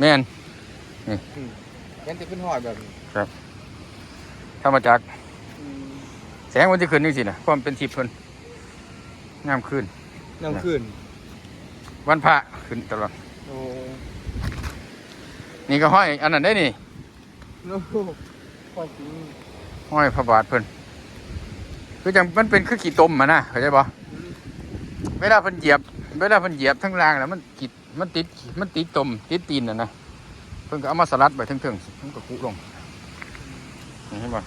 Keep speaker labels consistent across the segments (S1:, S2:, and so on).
S1: แม่น
S2: เห็นแต่เป็นหอยแบบนี้
S1: ธรรมจักร
S2: อืม
S1: แสงมันจะขึ้นนี่สินะความเป็นทิพย์เพิ่นงามขึ้น
S2: น้ำขึ้น
S1: วันพระขึ้นตลอด
S2: โอ้
S1: นี่ก็ห้อย อันนั้นได้นี่
S2: โน้พอจริง
S1: ห้อยพระบาทเพิ่นคือจังมันเป็นคือขี้ตมมานะเข้าใจบ่เวลาเพิ่นเหยียบ เวลาเพิ่นเหยียบทั้งรางแล้วมันกิด มันติดมันติดตมติดตีนน่ะนะเพิ่นก็เอามาสลัดไว้เทิงๆมันก็คุลงเห็นบ่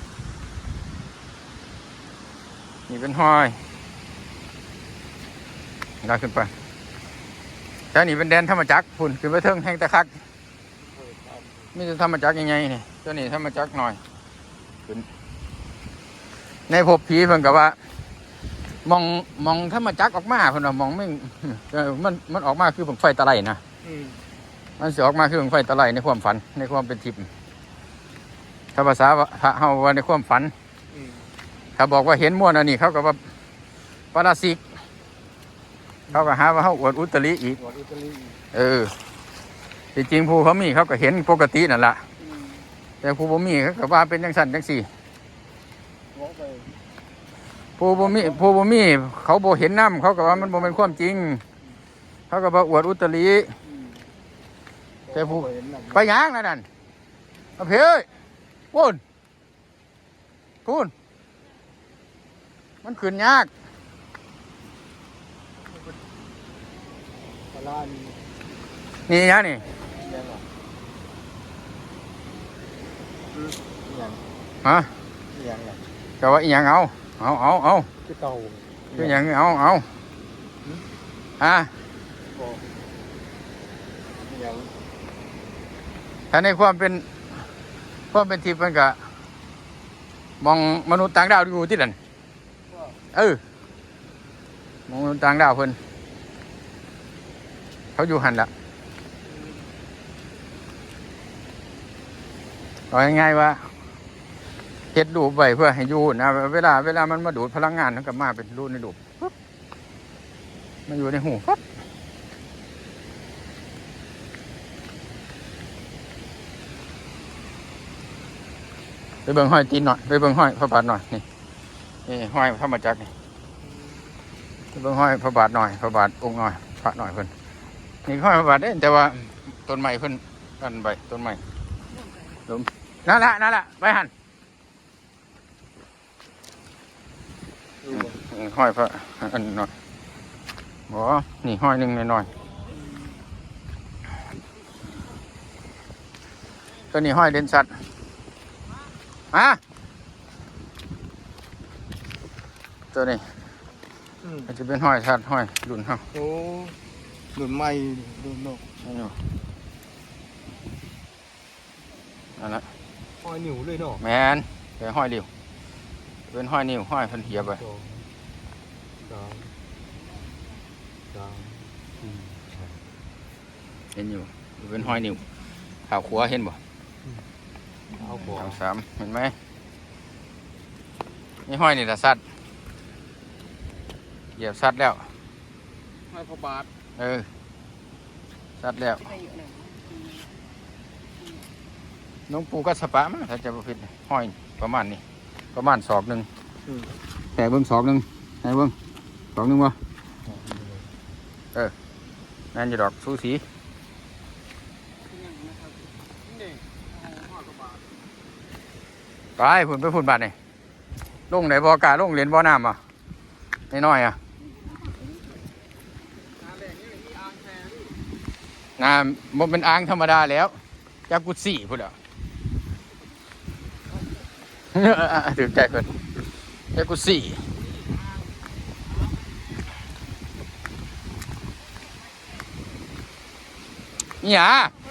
S1: นี่เป็นห้อยลากขึ้นไปแต่นี่เป็นแดนธรรมจักรพุ่นขึ้นไปเทิงแห่งตะคักมีแต่ธรรมจักรยังไงนี่ตัวนี้ธรรมจักรหน่อยขึ้นในภพผีเพิ่นกับว่า มองมองธรรมจักรออกมาเพิ่นว่ามองไม่เออมันมันออกมาคือผมไฟตะไลนะ
S2: อืม
S1: มันสิออกมาคือผมไฟตะไลในความฝันในความเป็นทิพย์ถ้าภาษาพระเฮาว่าในความฝัน
S2: อืม
S1: ถ้าบอกว่าเห็นม่วนอันนี้เขาก็ว่าปาราสิกเขาก็หาว่าเฮาอวดอุตริอีก
S2: หัวอิตาลี
S1: เออที่จริงผู้เขามีเขาก็เห็นปกตินั่นแหละ
S2: อืม
S1: แต่ผู้บ่มีเขาก็ว่าเป็นจังสันจังสี่
S2: หัวไป
S1: ผู้บ่มีผู้บ่มีเขาบ่เห็นน้ำเขาก็ว่ามันบ่เป็นความจริง เขาก็บ่อวดอุตริ
S2: อืม
S1: แต่ผู้
S2: เห็นหนัง
S1: ไปหยังนั่นนั่นเอาเพเอ้ยพูนพูนมันขึ้นยาก
S2: ปลาร้านี่
S1: นี่ยะนี่
S2: ยังหรออืมยัง
S1: ฮะ
S2: ยังหรอ
S1: ก็ว่าอีหยังเอา เอาเอาเอา
S2: คือเก่า
S1: คือหยังเอาเอาฮะ
S2: บอกยัง
S1: ถ้าในความเป็นความเป็นทิพย์มันก็มองมนุษย์ต่างดาวอยู่ที่นั่นเออมองมนุษย์ต่างดาวเพิ่นเขาอยู่หันละเอาง่ายๆว่า เฮ็ดรูปไว้เพื่อให้อยู่นะ เวลาเวลามันมาดูดพลังงานมันก็มาเป็นรูปในรูปุ๊บมันอยู่ในหูปั๊บไปเบิ่งห้อยตีนหน่อยไปเบิ่งห้อยพระบาทหน่อยนี่นี่ห้อยพระมาจักรนี่ไปเบิ่งห้อยพระบาทหน่อยพระบาทองค์หน่อยพระหน่อยเพิ่นนี่ห้อยพระบาทเด้แต่ว่าต้นไม้เพิ่นอันใบต้นไม้ล้มนั่นละนั่นละไปหัน
S2: ดูบ่
S1: อืม ห้อยพระอันหน่อยบ่นี่ห้อยหนึ่งหน่อยๆตัวนี้ห้อยเด่นสัตว์มาตัวนี้
S2: อืม
S1: มันจะเป็นห้อยสัตว์ห้อยรุ่นเฮา
S2: โอ้หนุนใหม่ดูนก
S1: อันนี้นั่นละ
S2: หอยหนิวเลยเนาะ
S1: แมนเป็นห้อยเดียวเป็นห้อยนิ้วห้อยเพันเหียบไป
S2: ส องสามสามสี่ห้า
S1: เห็นอยู่เป็นห้อยนิ้วข่าวขัวเห็นบ่
S2: เอาบ่
S1: ข่าวสามเห็นไหมนี่ห้อยนี่ละสัตว์เหยียบสัตว์แล้ว
S2: ให้พระบาท
S1: เออสัตว์แล้วน้องปูก็สปะมั้งถ้าจะประพิดห้อยประมาณนี้ประมาณศอกหนึ่ง
S2: อืม
S1: แต่เบิ้งศอกหนึ่งไหนเบิ้ง ศอกหนึ่งวะนั่นจะดอกสูสีไปฝุ่นไปฝุ่นบาดนี่ลงไหนบ่อกล้าลงเหรียญบ่อน้ำอะน้อยๆอะน้ำมันเป็นอ่างธรรมดาแล้วจากกุฏิพุ่นอะถือใจเพิ่นจากกุฏิ นี่ห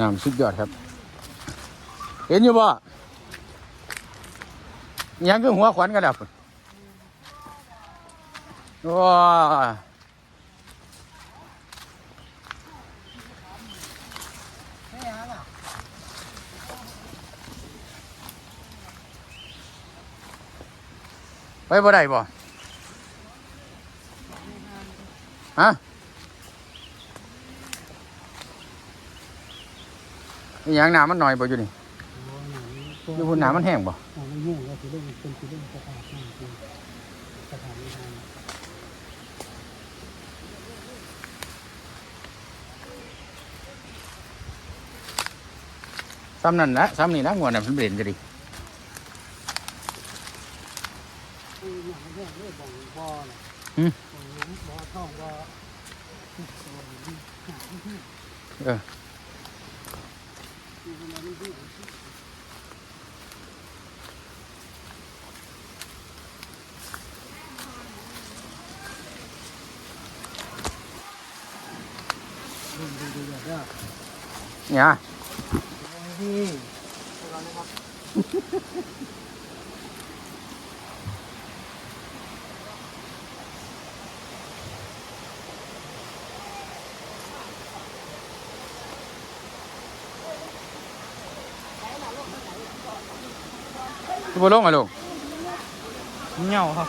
S1: น้ำสุดยอดครับ เห็นอยู่บ่ยังคือหัวขวัญกันแล้วพุ่นว้าไปบ่ได้บ่ฮะ อิหยังน้ำมันหน่อยบ่อยู่นี่อยู่พุ่นน้ำมันแห้งบ่
S2: มันแห้งแล้วสิเล่นเป็นสิเล่นสถานที่จริงสถานที่ทาง
S1: ซ้ำนั่นละซ้ำนี่ละงวดน่ะมันเปลี่ยนจะดิ
S2: คืออย่างแห้งเลยบ่งบ่อน่ะ
S1: หืม
S2: บ่งหลุมบ่อ ท่อ งบ่อ
S1: เออ
S2: ดูดูดล่งเด้อ
S1: เนี่ย
S2: นี่
S1: ทุบลงอะลูก
S2: เหงาครับ